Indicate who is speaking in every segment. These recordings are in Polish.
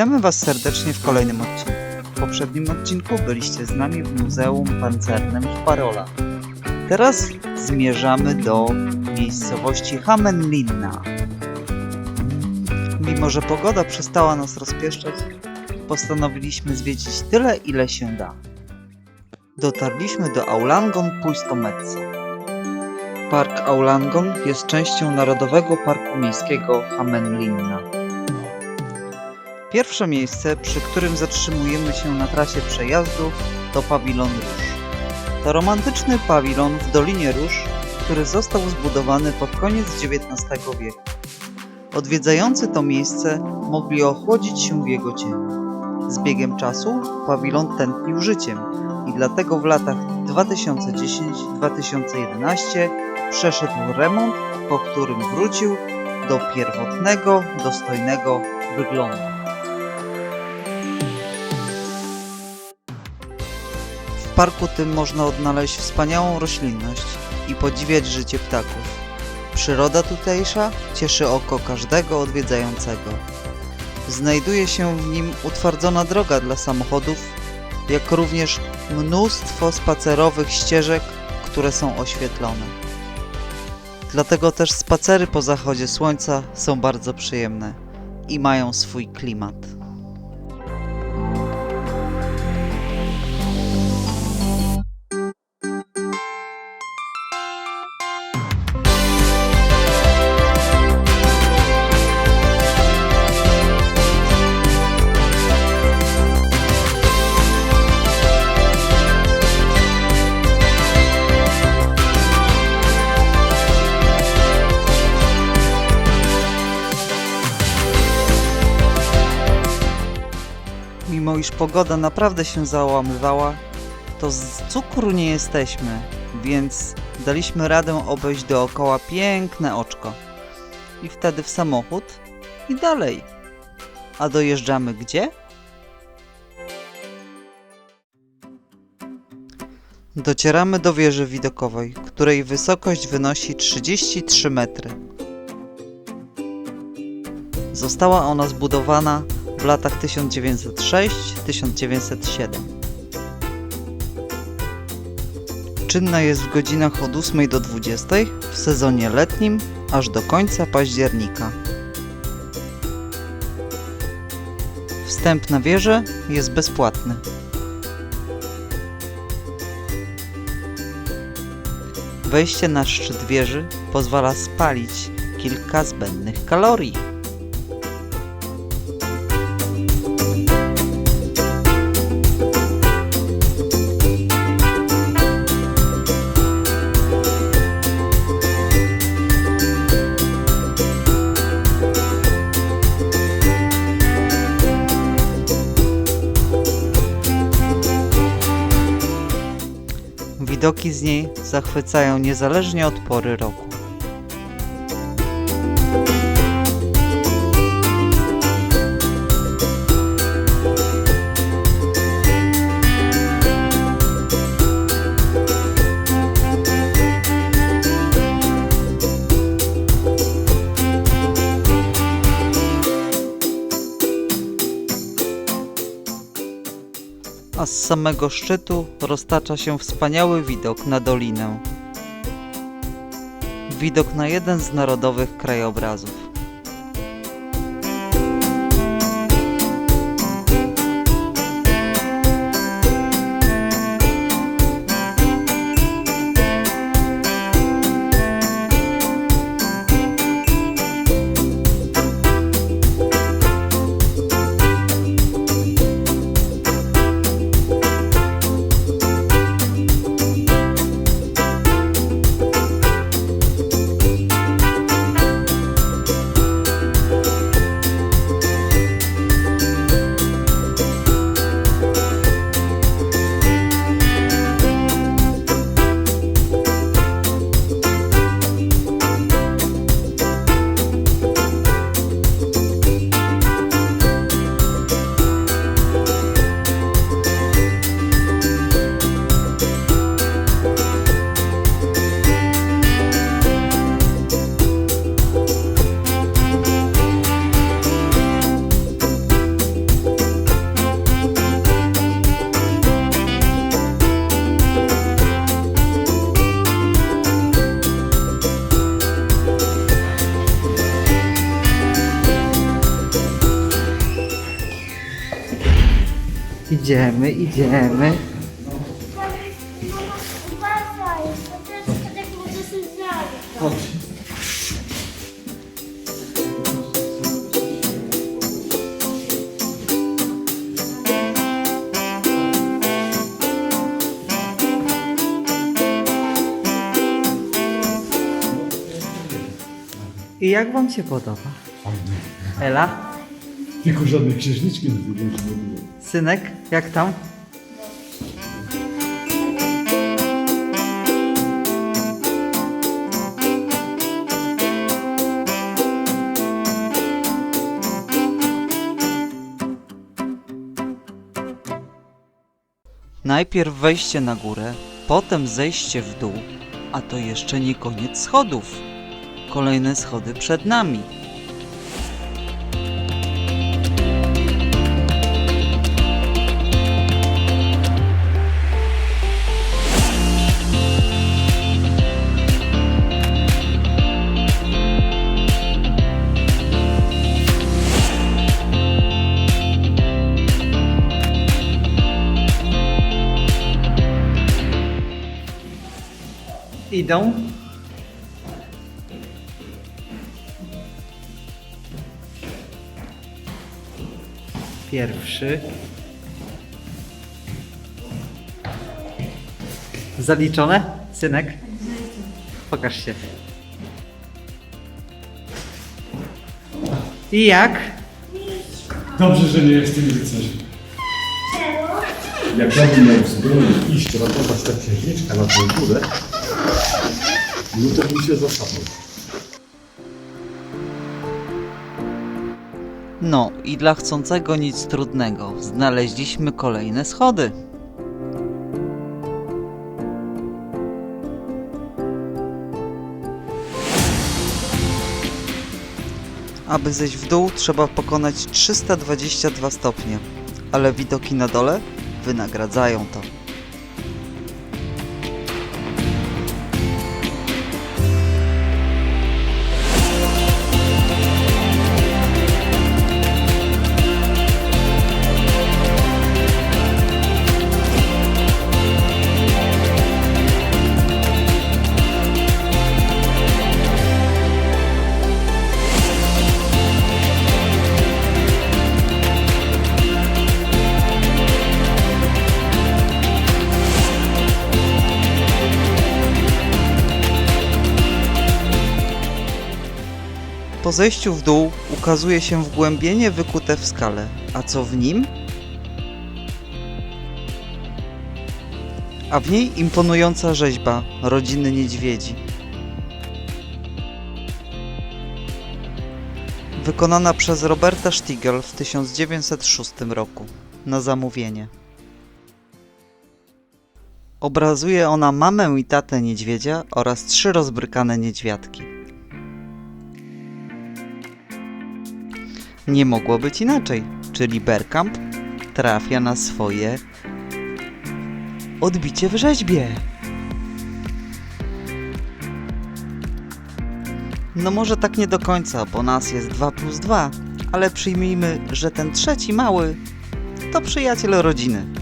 Speaker 1: Witamy Was serdecznie w kolejnym odcinku. W poprzednim odcinku byliście z nami w Muzeum Pancernym w Parola. Teraz zmierzamy do miejscowości Hamenlinna. Mimo, że pogoda przestała nas rozpieszczać, postanowiliśmy zwiedzić tyle, ile się da. Dotarliśmy do Aulangon Puistometsa. Park Aulangon jest częścią Narodowego Parku Miejskiego Hamenlinna. Pierwsze miejsce, przy którym zatrzymujemy się na trasie przejazdu, to pawilon Róż. To romantyczny pawilon w Dolinie Róż, który został zbudowany pod koniec XIX wieku. Odwiedzający to miejsce mogli ochłodzić się w jego cieniu. Z biegiem czasu pawilon tętnił życiem i dlatego w latach 2010-2011 przeszedł remont, po którym wrócił do pierwotnego, dostojnego wyglądu. Parku tym można odnaleźć wspaniałą roślinność i podziwiać życie ptaków. Przyroda tutejsza cieszy oko każdego odwiedzającego. Znajduje się w nim utwardzona droga dla samochodów, jak również mnóstwo spacerowych ścieżek, które są oświetlone. Dlatego też spacery po zachodzie słońca są bardzo przyjemne i mają swój klimat. Mimo iż pogoda naprawdę się załamywała, to z cukru nie jesteśmy, więc daliśmy radę obejść dookoła piękne oczko. I wtedy w samochód i dalej. A dojeżdżamy gdzie? Docieramy do wieży widokowej, której wysokość wynosi 33 metry. Została ona zbudowana w latach 1906-1907. Czynna jest w godzinach od 8 do 20 w sezonie letnim aż do końca października. Wstęp na wieżę jest bezpłatny. Wejście na szczyt wieży pozwala spalić kilka zbędnych kalorii. Zachwycają niezależnie od pory roku. Samego szczytu roztacza się wspaniały widok na dolinę. Widok na jeden z narodowych krajobrazów. Idziemy, idziemy.
Speaker 2: Uważaj, może się.
Speaker 1: I jak wam się podoba? Ela?
Speaker 3: Tylko żadnej księżniczki nie było.
Speaker 1: Synek, jak tam? Najpierw wejście na górę, potem zejście w dół, a to jeszcze nie koniec schodów. Kolejne schody przed nami. Idą. Pierwszy. Zaliczone? Synek? Pokaż się. I jak?
Speaker 3: Dobrze, że nie jestem rycerzem. Jak ja bym miał zbroję iść ratować tę księżniczkę na tę górę, no to się.
Speaker 1: No i dla chcącego nic trudnego znaleźliśmy kolejne schody. Aby zejść w dół trzeba pokonać 322 stopnie, ale widoki na dole wynagradzają to. Po zejściu w dół ukazuje się wgłębienie wykute w skale. A co w nim? A w niej imponująca rzeźba rodziny niedźwiedzi. Wykonana przez Roberta Stiegel w 1906 roku na zamówienie. Obrazuje ona mamę i tatę niedźwiedzia oraz trzy rozbrykane niedźwiadki. Nie mogło być inaczej, czyli Bergkamp trafia na swoje odbicie w rzeźbie. No może tak nie do końca, bo nas jest 2 plus 2, ale przyjmijmy, że ten trzeci mały to przyjaciel rodziny.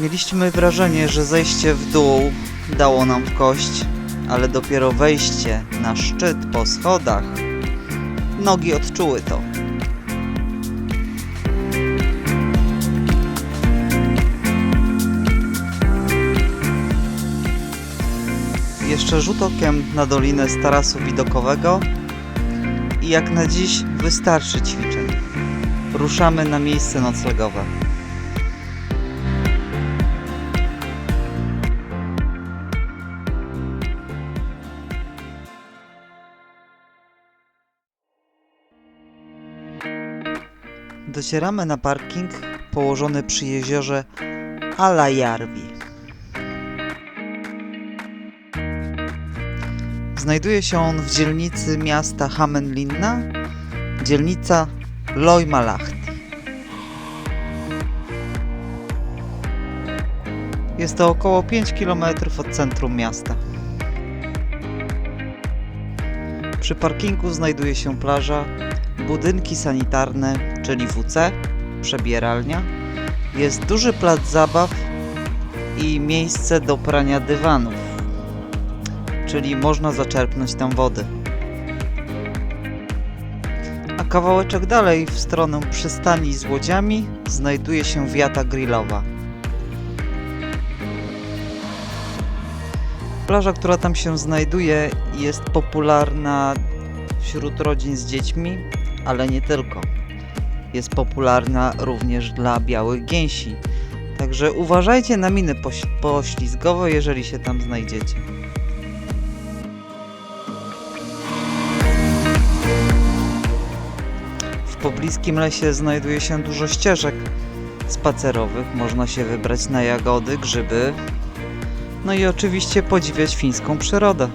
Speaker 1: Mieliśmy wrażenie, że zejście w dół dało nam w kość, ale dopiero wejście na szczyt po schodach nogi odczuły to. Jeszcze rzut okiem na dolinę z tarasu widokowego i jak na dziś wystarczy ćwiczeń. Ruszamy na miejsce noclegowe. Docieramy na parking położony przy jeziorze Alajärvi. Znajduje się on w dzielnicy miasta Hämeenlinna, dzielnica Loimalahti. Jest to około 5 km od centrum miasta. Przy parkingu znajduje się plaża, budynki sanitarne, czyli WC, przebieralnia. Jest duży plac zabaw i miejsce do prania dywanów, czyli można zaczerpnąć tam wody. A kawałeczek dalej, w stronę przystani z łodziami, znajduje się wiata grillowa. Plaża, która tam się znajduje, jest popularna wśród rodzin z dziećmi, ale nie tylko. Jest popularna również dla białych gęsi. Także uważajcie na miny poś- poślizgowe, jeżeli się tam znajdziecie. W pobliskim lesie znajduje się dużo ścieżek spacerowych. Można się wybrać na jagody, grzyby, no i oczywiście podziwiać fińską przyrodę.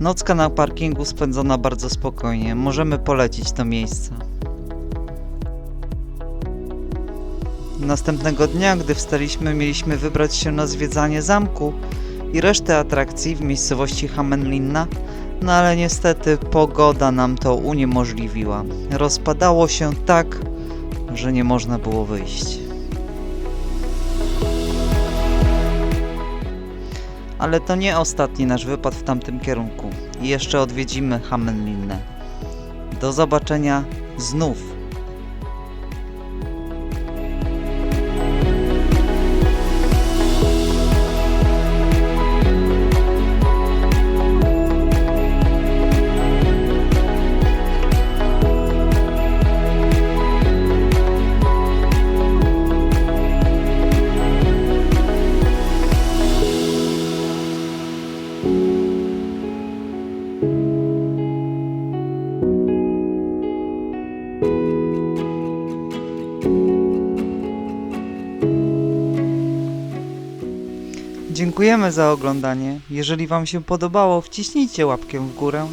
Speaker 1: Nocka na parkingu spędzona bardzo spokojnie. Możemy polecić to miejsce. Następnego dnia, gdy wstaliśmy, mieliśmy wybrać się na zwiedzanie zamku i resztę atrakcji w miejscowości Hämeenlinna, no ale niestety pogoda nam to uniemożliwiła. Rozpadało się tak, że nie można było wyjść. Ale to nie ostatni nasz wypad w tamtym kierunku. Jeszcze odwiedzimy Hämeenlinnę. Do zobaczenia znów. Dziękujemy za oglądanie. Jeżeli Wam się podobało, wciśnijcie łapkę w górę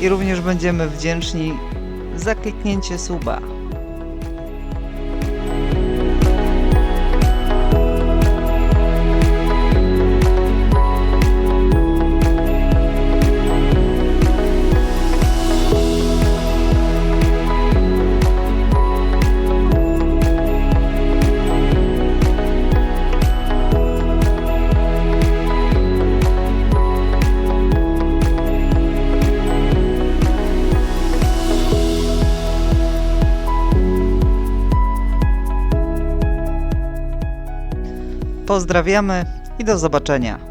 Speaker 1: i również będziemy wdzięczni za kliknięcie suba. Pozdrawiamy i do zobaczenia.